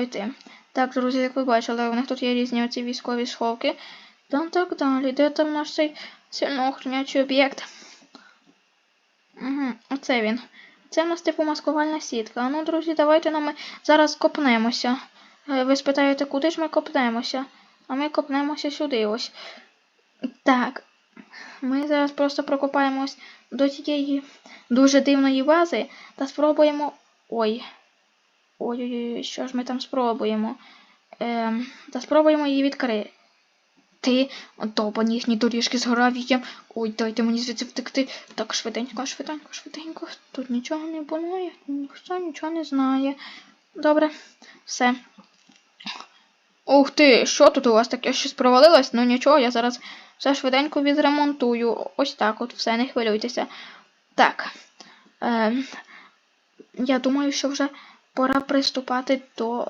пройти. Так, друзі, як ви бачили, у них тут є різні оці військові сховки. Та так далі. Де там наш цей сильно охоронячий об'єкт? Угу, оце він. Це в нас типу маскувальна сітка. А ну, друзі, давайте ну, ми зараз копнемося. Е, Ви спитаєте, куди ж ми копнемося? А ми копнемося сюди ось. Так. Ми зараз просто прокопаємось до цієї дуже дивної бази та спробуємо. Ой. Ой-ой-ой, що ж ми там спробуємо? Ем, та спробуємо її відкрити. Ти, довбані їхні доріжки з гравієм. Ой, дайте мені звідси втекти. Так, швиденько, швиденько, швиденько. Тут нічого не було, ніхто нічого не знає. Добре, все. Ух ти, що тут у вас таке щось провалилось? Ну нічого, я зараз все швиденько відремонтую. Ось так от, все, не хвилюйтеся. Так. Ем, я думаю, що вже пора приступати до